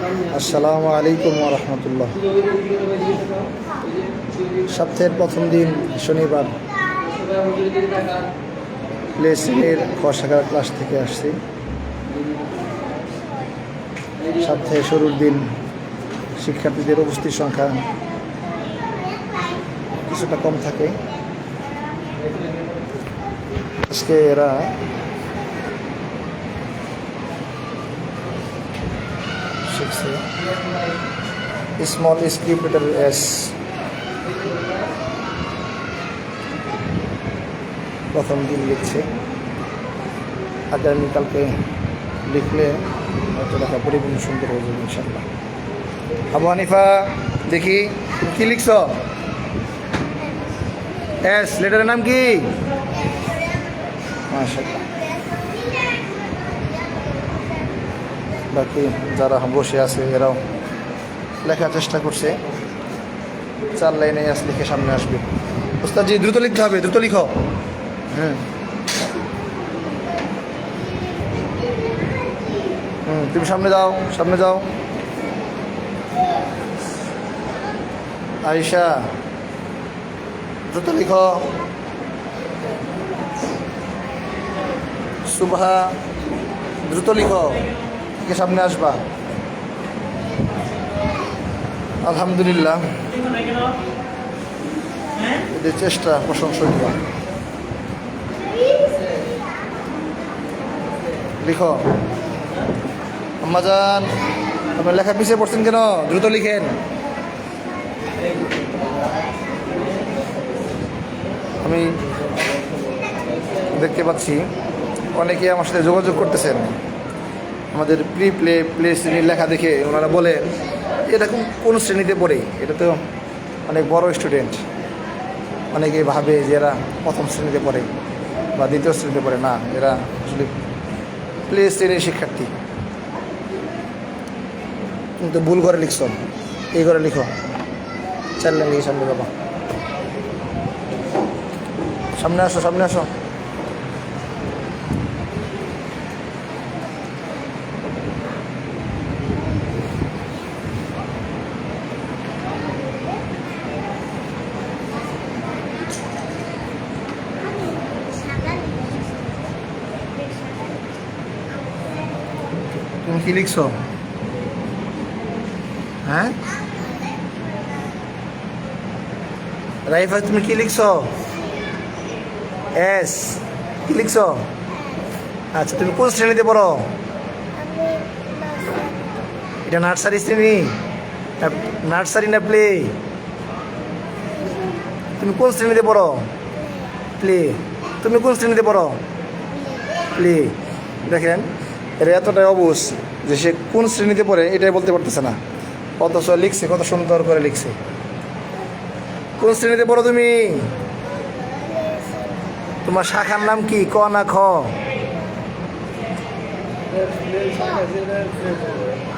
আসসালামু আলাইকুম রহমতুল্লাহ। সপ্তাহের প্রথম দিন, শনিবার। প্লে শ্রেণির কষাগার ক্লাস থেকে আসছি। সপ্তাহে শুরুর দিন, শিক্ষার্থীদের উপস্থিত সংখ্যা কিছুটা কম থাকে। আজকে এরা স্মল স্ক্রিপ্ট লেটার এস প্রথম দিন লিখছে। আগামীকালকে লিখলে হয়তো লেখা পরিপূর্ণ সুন্দর হয়ে যাবে ইনশাল্লাহ আবু হানিফা, দেখি কি লিখছ? এস লেটারের নাম কি? মাশাল্লাহ বাকি যারা বসে আছে এরাও লেখার চেষ্টা করছে। চার লাইনে আস লিখে সামনে আসবে। ওস্তাদ জি দ্রুত লিখতে হবে দ্রুত লিখো। হুম। হুম তুমি সামনে যাও সামনে যাও। আরিশা দ্রুত লিখো। সুভা দ্রুত লিখো। থেকে সামনে আসবা। আলহামদুলিল্লাহ। এদের চেষ্টা প্রশংসনীয় লিখো। আম্মাজান, আপনার লেখা পিছিয়ে পড়ছেন কেন? দ্রুত লিখেন। আমি দেখতে পাচ্ছি অনেকে আমার সাথে যোগাযোগ করতেছেন। আমাদের প্রি প্লে প্লে শ্রেণির লেখা দেখে ওনারা বলে এটা কোন শ্রেণীতে পড়ে? এটা তো অনেক বড় স্টুডেন্ট অনেকে ভাবে যে এরা প্রথম শ্রেণীতে পড়ে বা দ্বিতীয় শ্রেণীতে পড়ে। না, এরা আসলে প্লে শ্রেণির শিক্ষার্থী। কিন্তু ভুল করে লিখছ। এই করে লিখো। চার লাইন লিখে সামনে বাবা সামনে আসো সামনে আসো। তুমি কি লিখছো? হ্যাঁ? রাইফা, তুমি কি লিখছো? এস। কি লিখছো? আচ্ছা তুমি কোন শ্রেণীতে পড়ো? এটা নার্সারি শ্রেণি। নার্সারি না প্লে? তুমি কোন শ্রেণীতে পড়ো? প্লে। তুমি কোন শ্রেণীতে পড়ো? প্লে। দেখেন এরা এতটাই অবুজ যে সে কোন শ্রেণীতে পড়ে এটাই বলতে পারতেছে না। অথচ লিখছে, কত সুন্দর করে লিখছে। কোন শ্রেণীতে পড়ো তুমি? তোমার শাখার নাম কি? ক না খ?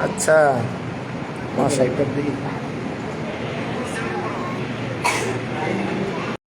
আচ্ছা।